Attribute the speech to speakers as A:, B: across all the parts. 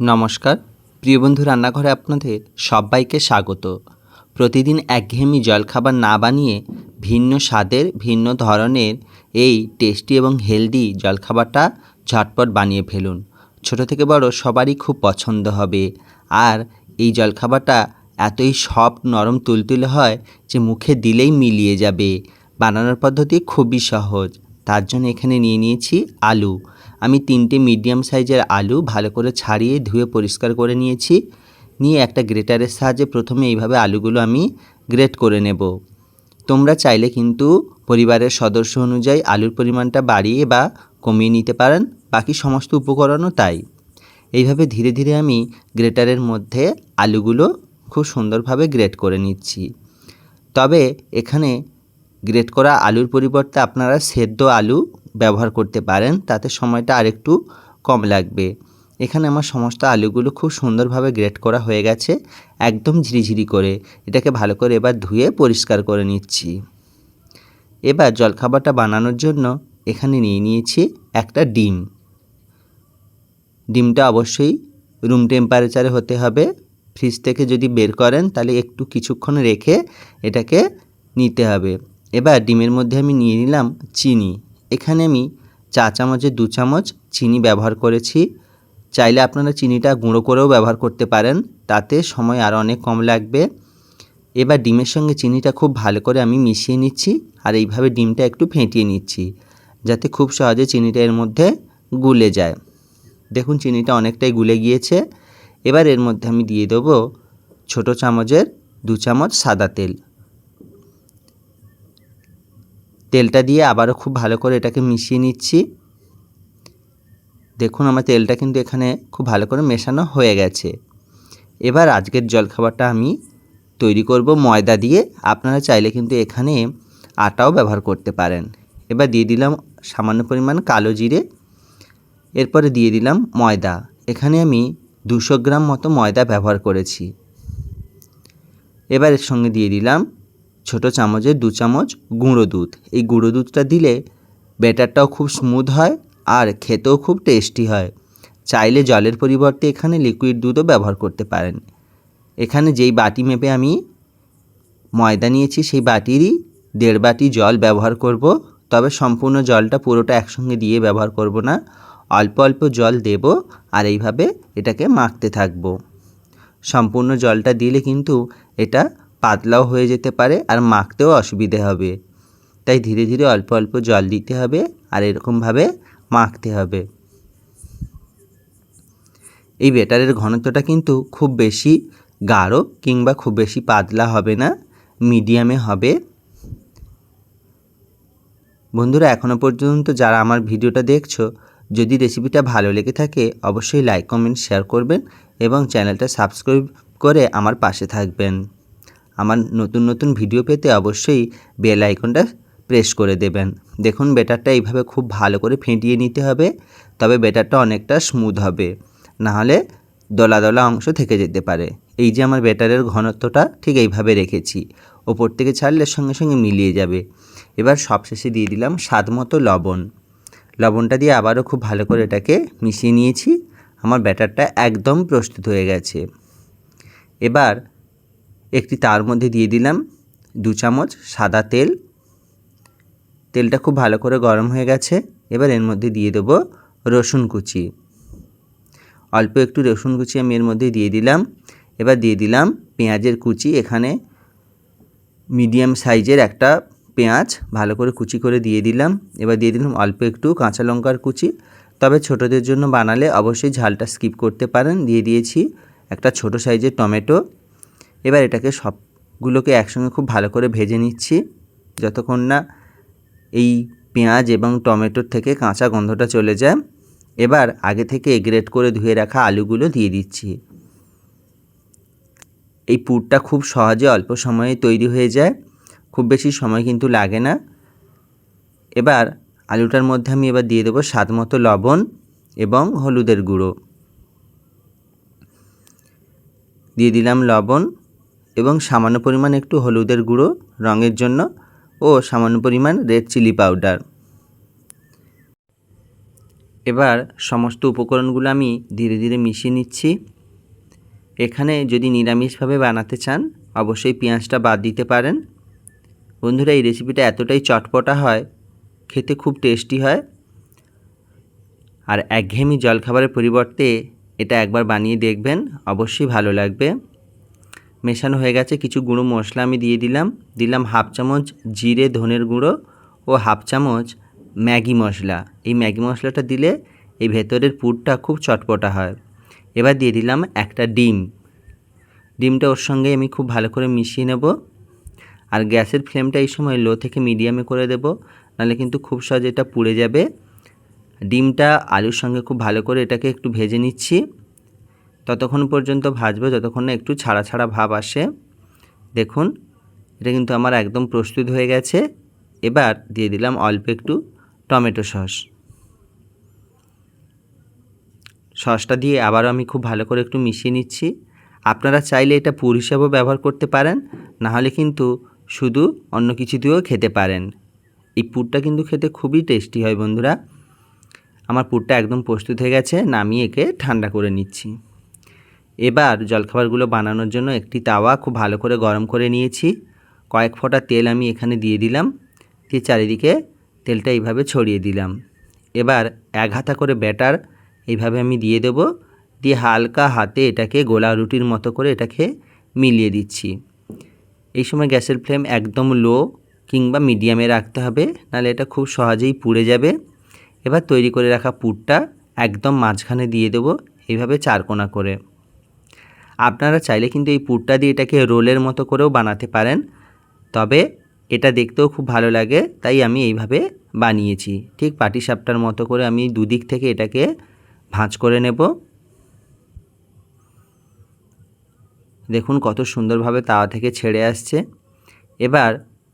A: নমস্কার। প্রিয় বন্ধু রান্নাঘরে আপনাদের সবাইকে স্বাগত। প্রতিদিন একঘেয়েমি জলখাবার না বানিয়ে ভিন্ন স্বাদের, ভিন্ন ধরনের এই টেস্টি এবং হেলদি জলখাবারটা ঝটপট বানিয়ে ফেলুন। ছোট থেকে বড় সবারই খুব পছন্দ হবে। আর এই জলখাবারটা এতই সফট, নরম, তুলতুলে হয় যে মুখে দিলেই মিলিয়ে যাবে। বানানোর পদ্ধতি খুবই সহজ। তার জন্য এখানে নিয়ে নিয়েছি আলু। আমি তিনটে মিডিয়াম সাইজের আলু ভালো করে ছাড়িয়ে ধুয়ে পরিষ্কার করে নিয়েছি। নিয়ে একটা গ্রেটারের সাহায্যে প্রথমে এইভাবে আলুগুলো আমি গ্রেট করে নেব। তোমরা চাইলে কিন্তু পরিবারের সদস্য অনুযায়ী আলুর পরিমাণটা বাড়িয়ে বা কমিয়ে নিতে পারেন, বাকি সমস্ত উপকরণও তাই। এইভাবে ধীরে ধীরে আমি গ্রেটারের মধ্যে আলুগুলো খুব সুন্দরভাবে গ্রেট করে নিচ্ছি। তবে এখানে গ্রেট করা আলুর পরিবর্তে আপনারা সেদ্ধ আলু ব্যবহার করতে পারেন, তাতে সময়টা আরেকটু কম লাগবে। এখানে আমার সমস্ত আলুগুলো খুব সুন্দরভাবে গ্রেট করা হয়ে গেছে, একদম ঝিরিঝিরি করে। এটাকে ভালো করে এবার ধুয়ে পরিষ্কার করে নিচ্ছি। এবার জলখাবারটা বানানোর জন্য এখানে নিয়ে নিয়েছি একটা ডিম। ডিমটা অবশ্যই রুম টেম্পারেচারে হতে হবে। ফ্রিজ থেকে যদি বের করেন, তাহলে একটু কিছুক্ষণ রেখে এটাকে নিতে হবে। এবার ডিমের মধ্যে আমি নিয়ে নিলাম চিনি। এখানে আমি চা চামচের দু চামচ চিনি ব্যবহার করেছি। চাইলে আপনারা চিনিটা গুঁড়ো করেও ব্যবহার করতে পারেন, তাতে সময় আরও অনেক কম লাগবে। এবার ডিমের সঙ্গে চিনিটা খুব ভালো করে আমি মিশিয়ে নিচ্ছি আর এইভাবে ডিমটা একটু ফেটিয়ে নিচ্ছি, যাতে খুব সহজে চিনিটা এর মধ্যে গুলে যায়। দেখুন চিনিটা অনেকটাই গুলে গিয়েছে। এবার এর মধ্যে আমি দিয়ে দেবো ছোটো চামচের দু চামচ সাদা তেল। তেলটা দিয়ে আবারও খুব ভালো করে এটাকে মিশিয়ে নিচ্ছি। দেখুন আমার তেলটা কিন্তু এখানে খুব ভালো করে মেশানো হয়ে গেছে। এবার আজকের জলখাবারটা আমি তৈরি করব ময়দা দিয়ে। আপনারা চাইলে কিন্তু এখানে আটাও ব্যবহার করতে পারেন। এবার দিয়ে দিলাম সামান্য পরিমাণ কালো জিরে। এরপরে দিয়ে দিলাম ময়দা। এখানে আমি দুশো গ্রাম মতো ময়দা ব্যবহার করেছি। এবার এর সঙ্গে দিয়ে দিলাম ছোট চামচের দু চামচ গুঁড়ো দুধ। এই গুঁড়ো দুধটা দিলে ব্যাটারটাও খুব স্মুথ হয় আর খেতেও খুব টেস্টি হয়। চাইলে জলের পরিবর্তে এখানে লিকুইড দুধও ব্যবহার করতে পারেন। এখানে যেই বাটি মেপে আমি ময়দা নিয়েছি, সেই বাটিরই দেড় বাটি জল ব্যবহার করব। তবে সম্পূর্ণ জলটা পুরোটা একসঙ্গে দিয়ে ব্যবহার করব না। অল্প অল্প জল দেব আর এইভাবে এটাকে মাখতে থাকব। সম্পূর্ণ জলটা দিলে কিন্তু এটা পাতলাও হয়ে যেতে পারে আর মাখতেও অসুবিধে হবে। তাই ধীরে ধীরে অল্প অল্প জল দিতে হবে আর এরকমভাবে মাখতে হবে। এই বেটারের ঘনত্বটা কিন্তু খুব বেশি গাঢ় কিংবা খুব বেশি পাতলা হবে না, মিডিয়ামে হবে। বন্ধুরা এখনও পর্যন্ত যারা আমার ভিডিওটা দেখছ, যদি রেসিপিটা ভালো লেগে থাকে, অবশ্যই লাইক, কমেন্ট, শেয়ার করবেন এবং চ্যানেলটা সাবস্ক্রাইব করে আমার পাশে থাকবেন। আমার নতুন নতুন ভিডিও পেতে অবশ্যই বেল আইকনটা প্রেস করে দেবেন। দেখুন বেটারটা এইভাবে খুব ভালো করে ফেটিয়ে নিতে হবে, তবে বেটারটা অনেকটা স্মুথ হবে। নাহলে দলা দলা অংশ থেকে যেতে পারে। এই যে আমার বেটারের ঘনত্বটা, ঠিক এইভাবে রেখেছি। ওপর থেকে ছাড়লে সঙ্গে সঙ্গে মিলিয়ে যাবে। এবার সবশেষে দিয়ে দিলাম স্বাদ মতো লবণ। লবণটা দিয়ে আবারও খুব ভালো করে এটাকে মিশিয়ে নিয়েছি। আমার ব্যাটারটা একদম প্রস্তুত হয়ে গেছে। এবার একটি তার মধ্যে দিয়ে দিলাম দু চামচ সাদা তেল। তেলটা খুব ভালো করে গরম হয়ে গেছে। এবার এর মধ্যে দিয়ে দেবো রসুন কুচি। অল্প একটু রসুন কুচি আমি এর মধ্যে দিয়ে দিলাম। এবার দিয়ে দিলাম পেঁয়াজের কুচি। এখানে মিডিয়াম সাইজের একটা পেঁয়াজ ভালো করে কুচি করে দিয়ে দিলাম। এবার দিয়ে দিলাম অল্প একটু কাঁচা লঙ্কার কুচি। তবে ছোটদের জন্য বানালে অবশ্যই ঝালটা স্কিপ করতে পারেন। দিয়ে দিয়েছি একটা ছোট সাইজের টমেটো। এবার এটাকে সবগুলোকে একসঙ্গে খুব ভালো করে ভেজে নিচ্ছি। যতক্ষণ না এই পেঁয়াজ এবং টমেটোর থেকে কাঁচা গন্ধটা চলে যায়, এবার আগে থেকে গ্রেট করে ধুয়ে রাখা আলুগুলো দিয়ে দিচ্ছি। এই পুরটা খুব সহজে অল্প সময়ে তৈরি হয়ে যায়, খুব বেশি সময় কিন্তু লাগে না। এবার আলুটার মধ্যে আমি এবার দিয়ে দেবো স্বাদ মতো লবণ এবং হলুদের গুঁড়ো। দিয়ে দিলাম লবণ। এবং সামান্য পরিমাণ একটু হলুদের গুঁড়ো রঙের জন্য ও সামান্য পরিমাণ রেড চিলি পাউডার এবার সমস্ত উপকরণগুলো আমি ধীরে ধীরে মিশিয়ে নিচ্ছি। এখানে যদি নিরামিষভাবে বানাতে চান, অবশ্যই পেঁয়াজটা বাদ দিতে পারেন। বন্ধুরা, এই রেসিপিটা এতটাই চটপটা হয়, খেতে খুব টেস্টি হয়। আর একঘেয়েমি জলখাবারের পরিবর্তে এটা একবার বানিয়ে দেখবেন, অবশ্যই ভালো লাগবে। মেশানো হয়ে গেছে। কিছু গুঁড়ো মশলা আমি দিয়ে দিলাম। দিলাম হাফ চামচ জিরে, ধনের গুঁড়ো ও হাফ চামচ ম্যাগি মশলা। এই ম্যাগি মশলাটা দিলে এই ভেতরের পুরটা খুব চটপটা হয়। এবার দিয়ে দিলাম একটা ডিম। ডিমটা ওর সঙ্গে আমি খুব ভালো করে মিশিয়ে নেব। আর গ্যাসের ফ্লেমটা এই সময় লো থেকে মিডিয়ামে করে দেব। নাহলে কিন্তু খুব সহজে এটা পুড়ে যাবে। ডিমটা আলুর সঙ্গে খুব ভালো করে এটাকে একটু ভেজে নিচ্ছি। ততক্ষণ পর্যন্ত ভাজবো, যতক্ষণ না একটু ছাড়া ছাড়া ভাব আসে। দেখুন, এটা কিন্তু আমার একদম প্রস্তুত হয়ে গেছে। এবার দিয়ে দিলাম অল্প একটু টমেটো সস। সসটা দিয়ে আবারও আমি খুব ভালো করে একটু মিশিয়ে নিচ্ছি। আপনারা চাইলে এটা পুর হিসাবেও ব্যবহার করতে পারেন নাহলে কিন্তু শুধু অন্য কিছু দিয়েও খেতে পারেন। এই পুরটা কিন্তু খেতে খুবই টেস্টি হয় বন্ধুরা। আমার পুরটা একদম প্রস্তুত হয়ে গেছে, নামিয়ে একে ঠান্ডা করে নিচ্ছি। এবার জলখাবারগুলো বানানোর জন্য একটি তাওয়া খুব ভালো করে গরম করে নিয়েছি। কয়েক ফোঁটা তেল আমি এখানে দিয়ে দিলাম। দিয়ে চারিদিকে তেলটা এইভাবে ছড়িয়ে দিলাম। এবার এক হাতা করে ব্যাটার এইভাবে আমি দিয়ে দেব। দিয়ে হালকা হাতে এটাকে গোলা রুটির মতো করে এটাকে মিলিয়ে দিচ্ছি। এই সময় গ্যাসের ফ্লেম একদম লো কিংবা মিডিয়ামে রাখতে হবে, নাহলে এটা খুব সহজেই পুড়ে যাবে। এবার তৈরি করে রাখা পুরটা একদম মাঝখানে দিয়ে দেবো, এইভাবে চারকোনা করে। আপনারা চাইলে কিন্তু এই পুরটা দিয়ে এটাকে রোলের মতো করেও বানাতে পারেন। তবে এটা দেখতেও খুব ভালো লাগে, তাই আমি এইভাবে বানিয়েছি। ঠিক পাটিসাপটার মতো করে আমি দুদিক থেকে এটাকে ভাঁজ করে নেব। দেখুন কত সুন্দরভাবে তাওয়া থেকে ছেড়ে আসছে। এবার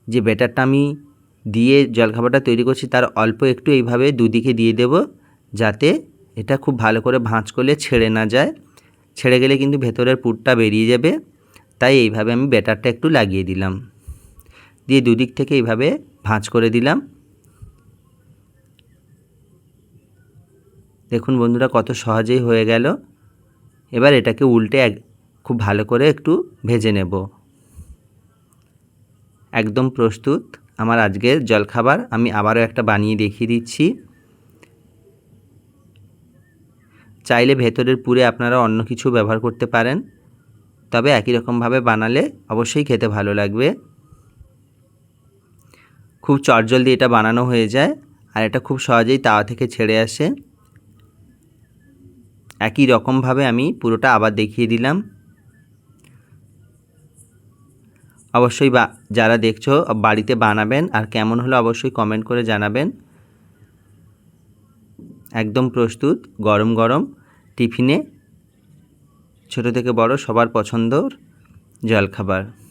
A: যে ব্যাটারটা আমি দিয়ে জলখাবারটা তৈরি করছি, তার অল্প একটু এইভাবে দুদিকে দিয়ে দেব, যাতে এটা খুব ভালো করে ভাঁজ করলে ছেড়ে না যায়। ছেড়ে গেলে কিন্তু ভেতরের পুরটা বেরিয়ে যাবে। তাই এইভাবে আমি ব্যাটারটা একটু লাগিয়ে দিলাম। দিয়ে দুদিক থেকে এইভাবে ভাঁজ করে দিলাম। দেখুন বন্ধুরা কত সহজেই হয়ে গেল। এবার এটাকে উল্টে এক, খুব ভালো করে একটু ভেজে নেব। একদম প্রস্তুত। আমার আজকের জলখাবার আমি আবারও একটা বানিয়ে দেখিয়ে দিচ্ছি। চাইলে ভেতরের পুরে আপনারা অন্য কিছু ব্যবহার করতে পারেন। তবে একই রকমভাবে বানালে অবশ্যই খেতে ভালো লাগবে। খুব চটজলদি এটা বানানো হয়ে যায় আর এটা খুব সহজেই তাওয়া থেকে ছেড়ে আসে। একই রকমভাবে আমি পুরোটা আবার দেখিয়ে দিলাম। অবশ্যই যারা দেখছ বাড়িতে বানাবেন আর কেমন হলো অবশ্যই কমেন্ট করে জানাবেন। একদম প্রস্তুত গরম গরম টিফিনে ছোট থেকে বড় সবার পছন্দর জলখাবার।